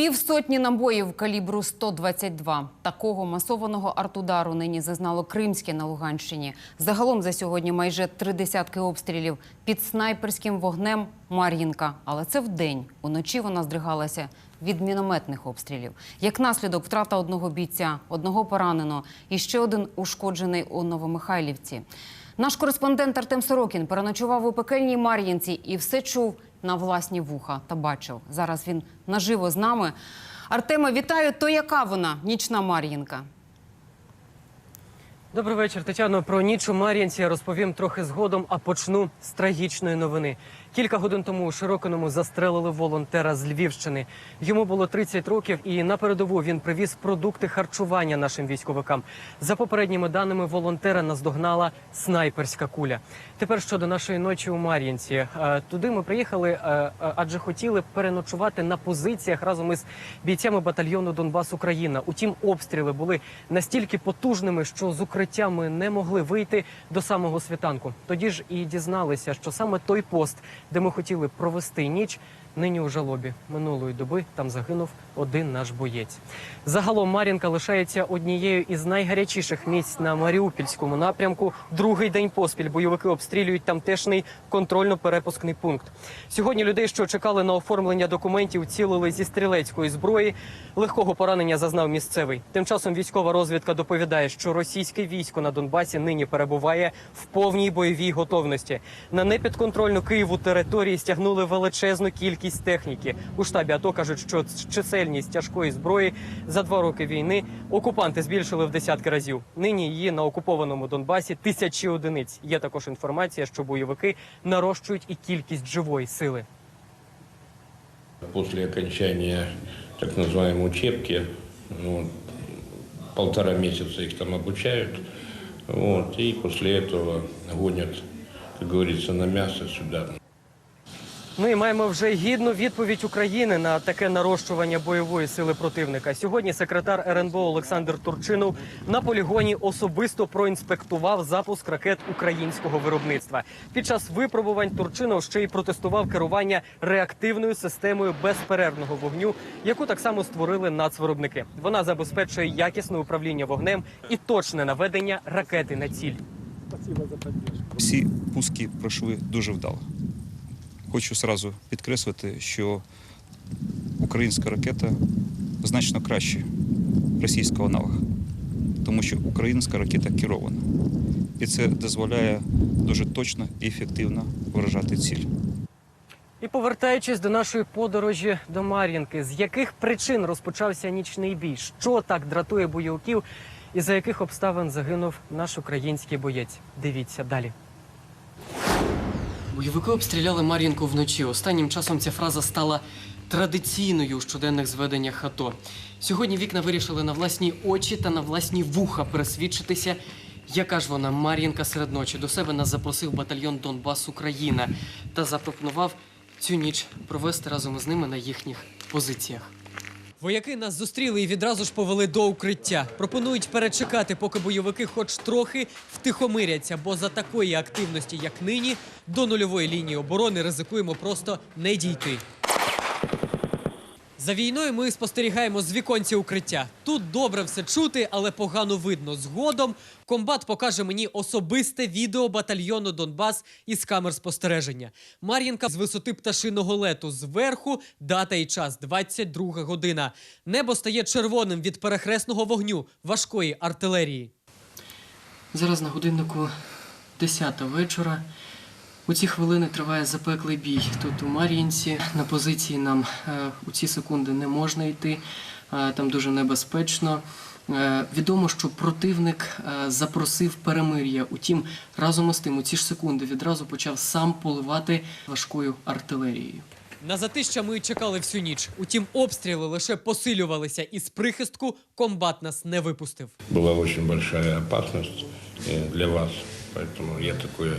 Півсотні набоїв калібру 122. Такого масованого артудару нині зазнало Кримське на Луганщині. Загалом за сьогодні майже три десятки обстрілів під снайперським вогнем Мар'їнка. Але це вдень. Уночі вона здригалася від мінометних обстрілів. Як наслідок втрата одного бійця, одного поранено і ще один ушкоджений у Новомихайлівці. Наш кореспондент Артем Сорокін переночував у пекельній Мар'їнці і все чув на власні вуха та бачив. Зараз він наживо з нами. Артеме, вітаю. То яка вона нічна Мар'їнка? Добрий вечір, Тетяно. Про ніч у Мар'їнці я розповім трохи згодом, а почну з трагічної новини. Кілька годин тому у Широкиному застрелили волонтера з Львівщини. Йому було 30 років, і на передову він привіз продукти харчування нашим військовикам. За попередніми даними, волонтера наздогнала снайперська куля. Тепер щодо нашої ночі у Мар'їнці. Е, Туди ми приїхали, е, е, адже хотіли переночувати на позиціях разом із бійцями батальйону Донбас Україна. Утім, обстріли були настільки потужними, що з укриття ми не могли вийти до самого світанку. Тоді ж і дізналися, що саме той пост, де ми хотіли провести ніч, нині у жалобі. Минулої доби там загинув один наш боєць. Загалом Мар'їнка лишається однією із найгарячіших місць на Маріупільському напрямку. Другий день поспіль бойовики обстрілюють тамтешній контрольно-перепускний пункт. Сьогодні людей, що чекали на оформлення документів, цілили зі стрілецької зброї. Легкого поранення зазнав місцевий. Тим часом військова розвідка доповідає, що російське військо на Донбасі нині перебуває в повній бойовій готовності. На непідконтрольну Києву території стягнули величезну кількість техніки. У штабі АТО кажуть, що чисельність тяжкої зброї за два роки війни окупанти збільшили в десятки разів. Нині її на окупованому Донбасі тисячі одиниць. Є також інформація, що бойовики нарощують і кількість живої сили. После окончания так называемой учебки, ну, полтора месяца их там обучают, вот, и после этого гонят, как говорится, на мясо сюда. Ми маємо вже гідну відповідь України на таке нарощування бойової сили противника. Сьогодні секретар РНБО Олександр Турчинов на полігоні особисто проінспектував запуск ракет українського виробництва. Під час випробувань Турчинов ще й протестував керування реактивною системою безперервного вогню, яку так само створили нацвиробники. Вона забезпечує якісне управління вогнем і точне наведення ракети на ціль. Всі пуски пройшли дуже вдало. Хочу сразу підкреслити, що українська ракета значно краще російського аналога, тому що українська ракета керована. І це дозволяє дуже точно і ефективно вражати ціль. І повертаючись до нашої подорожі до Мар'їнки, з яких причин розпочався нічний бій? Що так дратує бойовиків і за яких обставин загинув наш український боєць? Дивіться далі. Бойовики обстріляли Мар'їнку вночі. Останнім часом ця фраза стала традиційною у щоденних зведеннях АТО. Сьогодні вікна вирішили на власні очі та на власні вуха пересвідчитися, яка ж вона Мар'їнка серед ночі. До себе нас запросив батальйон Донбас Україна та запропонував цю ніч провести разом із ними на їхніх позиціях. Вояки нас зустріли і відразу ж повели до укриття. Пропонують перечекати, поки бойовики хоч трохи втихомиряться, бо за такої активності, як нині, до нульової лінії оборони ризикуємо просто не дійти. За війною ми спостерігаємо з віконця укриття. Тут добре все чути, але погано видно. Згодом комбат покаже мені особисте відео батальйону Донбас із камер спостереження. Мар'їнка з висоти пташиного лету зверху, дата і час 22 година. Небо стає червоним від перехресного вогню важкої артилерії. Зараз на годиннику 10 вечора. У ці хвилини триває запеклий бій. Тут у Мар'їнці на позиції нам е, у ці секунди не можна йти, е, там дуже небезпечно. Е, відомо, що противник запросив перемир'я. Утім, разом із тим, у ці ж секунди відразу почав сам поливати важкою артилерією. На затища ми чекали всю ніч. Утім, обстріли лише посилювалися, і з прихистку комбат нас не випустив. Была очень большая опасность э, для вас, поэтому я такое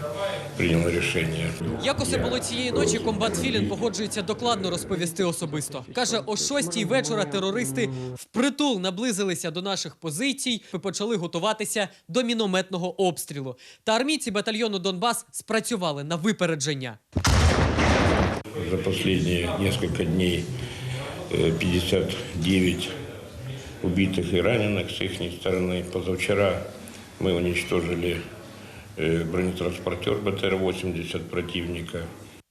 принял решение. Як усе було цієї ночі, комбат Філін погоджується докладно розповісти особисто. Каже, о шостій вечора терористи впритул наблизилися до наших позицій і почали готуватися до мінометного обстрілу. Та армійці батальйону Донбас спрацювали на випередження. За последние несколько дней э, 59 убитых и раненых с их стороны. Позавчера мы уничтожили э, бронетранспортер БТР-80 противника.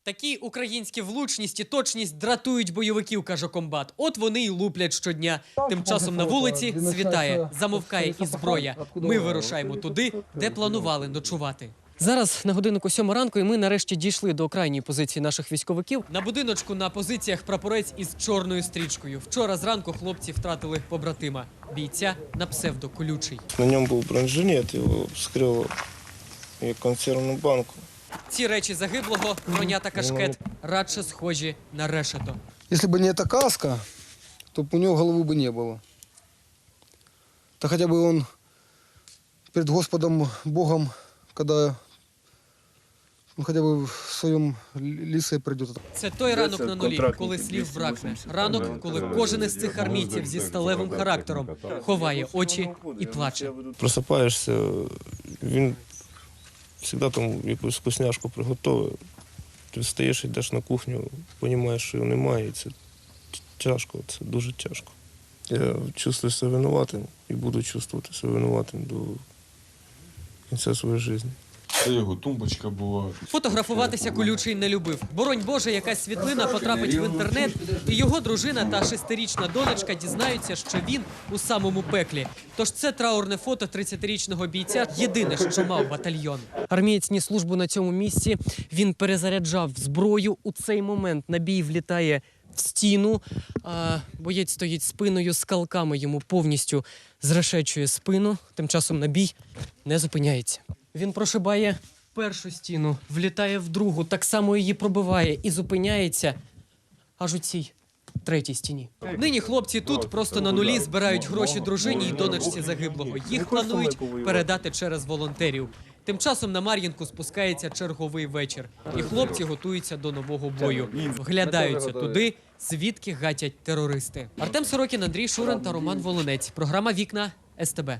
Такі українські влучність і точність дратують бойовиків, каже комбат. От вони й луплять щодня. Тим часом на вулиці світає, замовкає і зброя. Ми вирушаємо туди, де планували ночувати. Зараз на годиннику сьома ранку, і ми нарешті дійшли до крайньої позиції наших військовиків. На будиночку на позиціях прапорець із чорною стрічкою. Вчора зранку хлопці втратили побратима бійця на псевдо колючий. На нем был бронежилет, его вскрыл и консервную банку. Ці речі загиблого, броня та кашкет радше схожі на решето. Если бы не эта каска, то б у него головы бы не было. То хотя бы он перед Господом Богом, когда он хотя бы в своем лисе придет. Це той ранок на нулі, коли слів бракне. Ранок, коли кожен із цих армійців зі сталевим характером ховає очі і плаче. Просипаєшся, він завжди там якусь вкусняшку приготовив. Ти встаєш, йдеш на кухню, розумієш, що його немає, і це тяжко, це дуже тяжко. Я чувствую себе винуватим і буду чувствувати себе винуватим до кінця своєї життя. Це його тумбочка була. Фотографуватися колючий не любив. Боронь Боже, якась світлина потрапить в інтернет, і його дружина та шестирічна донечка дізнаються, що він у самому пеклі. Тож це траурне фото 30-річного бійця єдине, що мав батальйон. Армієць ні службу на цьому місці. Він перезаряджав зброю. У цей момент набій влітає в стіну. А боєць стоїть спиною, скалками йому повністю зрешечує спину. Тим часом набій не зупиняється. Він прошибає першу стіну, влітає в другу, так само її пробиває і зупиняється аж у цій третій стіні. Нині хлопці тут просто на нулі збирають гроші дружині і донечці загиблого. Їх планують передати через волонтерів. Тим часом на Мар'їнку спускається черговий вечір, і хлопці готуються до нового бою. Вглядаються туди, звідки гатять терористи. Артем Сорокін, Андрій Шурин та Роман Волонець. Програма Вікна СТБ.